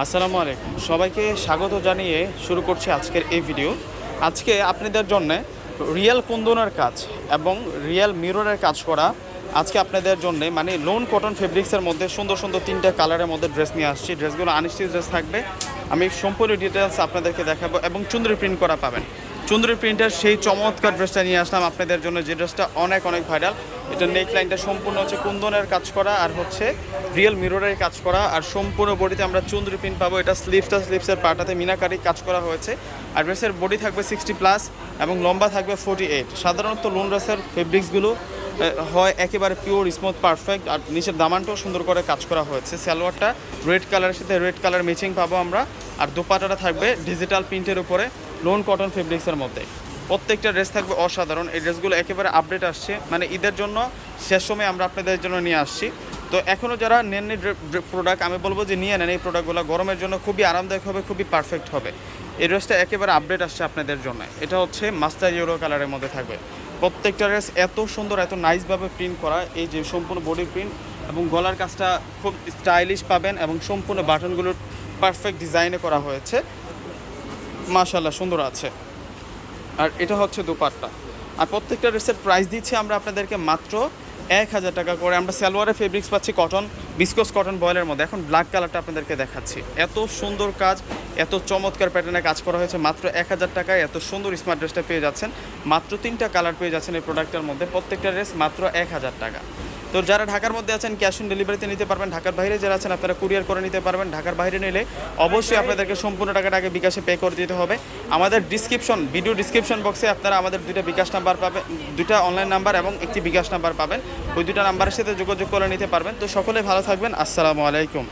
আসসালামু আলাইকুম। সবাইকে স্বাগত জানিয়ে শুরু করছি আজকের এই ভিডিও। আজকে আপনাদের জন্যে রিয়েল কুন্দনের কাজ এবং রিয়েল মিররের কাজ করা আজকে আপনাদের জন্যে মানে লোন কটন ফেব্রিক্সের মধ্যে সুন্দর সুন্দর তিনটা কালারের মধ্যে ড্রেস নিয়ে আসছি। ড্রেসগুলো আনস্টিচ ড্রেস থাকবে। আমি সম্পূর্ণ ডিটেলস আপনাদেরকে দেখাবো এবং চুন্দ্রি প্রিন্ট করা পাবেন। চুন্দ্রি প্রিন্টের সেই চমৎকার ড্রেসটা নিয়ে আসলাম আপনাদের জন্য। যে ড্রেসটা অনেক অনেক ভাইরাল এটা নেক লাইনটা সম্পূর্ণ হচ্ছে কুন্দনের কাজ করা আর হচ্ছে রিয়েল মিররের কাজ করা। আর সম্পূর্ণ বডিতে আমরা চুন্দ্রি প্রিন্ট পাবো। এটা স্লিভসটা স্লিভসের পাটাতে মিনাকারি কাজ করা হয়েছে। আর ড্রেসের বডি থাকবে সিক্সটি প্লাস এবং লম্বা থাকবে ফোর্টি এইট সাধারণত লোন ড্রেসের ফেব্রিক্সগুলো হয় একেবারে পিওর স্মুথ পারফেক্ট আর নিচের দামানটাও সুন্দর করে কাজ করা হয়েছে। সালোয়ারটা রেড কালারের সাথে রেড কালার ম্যাচিং পাবো আমরা, আর দোপাটাটা থাকবে ডিজিটাল প্রিন্টের উপরে লোন কটন ফেব্রিক্সের মধ্যে। প্রত্যেকটা ড্রেস থাকবে অসাধারণ। এই ড্রেসগুলো একেবারে আপডেট আসছে। মানে ঈদের জন্য শেষ সময় আমরা আপনাদের জন্য নিয়ে আসছি। তো এখনও যারা নেননি প্রোডাক্ট আমি বলব যে নিয়ে নেন এই প্রোডাক্টগুলো গরমের জন্য খুবই আরামদায়ক হবে, খুবই পারফেক্ট হবে। এই ড্রেসটা একেবারে আপডেট আসছে আপনাদের জন্য। এটা হচ্ছে মাস্টার ইউরো কালারের মধ্যে থাকবে। প্রত্যেকটা ড্রেস এত সুন্দর, এত নাইসভাবে প্রিন্ট করা, এই যে সম্পূর্ণ বডি প্রিন্ট এবং গলার কাজটা খুব স্টাইলিশ পাবেন এবং সম্পূর্ণ বাটনগুলোর পারফেক্ট ডিজাইনে করা হয়েছে। মাশাল্লাহ সুন্দর আছে। আর এটা হচ্ছে দুপাট্টা। আর প্রত্যেকটা ড্রেসের প্রাইস দিচ্ছি আমরা আপনাদেরকে মাত্র এক হাজার টাকা করে। আমরা সালোয়ারের ফেব্রিক্স পাচ্ছি কটন বিস্কোস কটন বয়েলের মধ্যে। এখন ব্ল্যাক কালারটা আপনাদেরকে দেখাচ্ছি। এত সুন্দর কাজ, এত চমৎকার প্যাটার্নে কাজ করা হয়েছে। মাত্র এক হাজার টাকায় এত সুন্দর স্মার্ট ড্রেসটা পেয়ে যাচ্ছেন। মাত্র তিনটা কালার পেয়ে যাচ্ছেন এই প্রোডাক্টের মধ্যে। প্রত্যেকটা ড্রেস মাত্র এক হাজার টাকা। তো যারা ঢাকার মধ্যে আছেন ক্যাশ অন ডেলিভারিতে নিতে পারবেন। ঢাকার বাইরে যারা আছেন, আপনারা কুরিয়ার করে নিতে পারবেন। ঢাকার বাইরে নিলে অবশ্যই আপনাদেরকে সম্পূর্ণ টাকাটা আগে বিকাশে পে করে দিতে হবে। আমাদের ডিসক্রিপশন ভিডিও ডিসক্রিপশন বক্সে আপনারা আমাদের দুইটা বিকাশ নাম্বার পাবেন, দুইটা অনলাইন নাম্বার এবং একটি বিকাশ নাম্বার পাবেন। ওই দুটা নাম্বারের সাথে যোগাযোগ করে নিতে পারবেন। তো সকলে ভালো থাকবেন। আসসালামু আলাইকুম।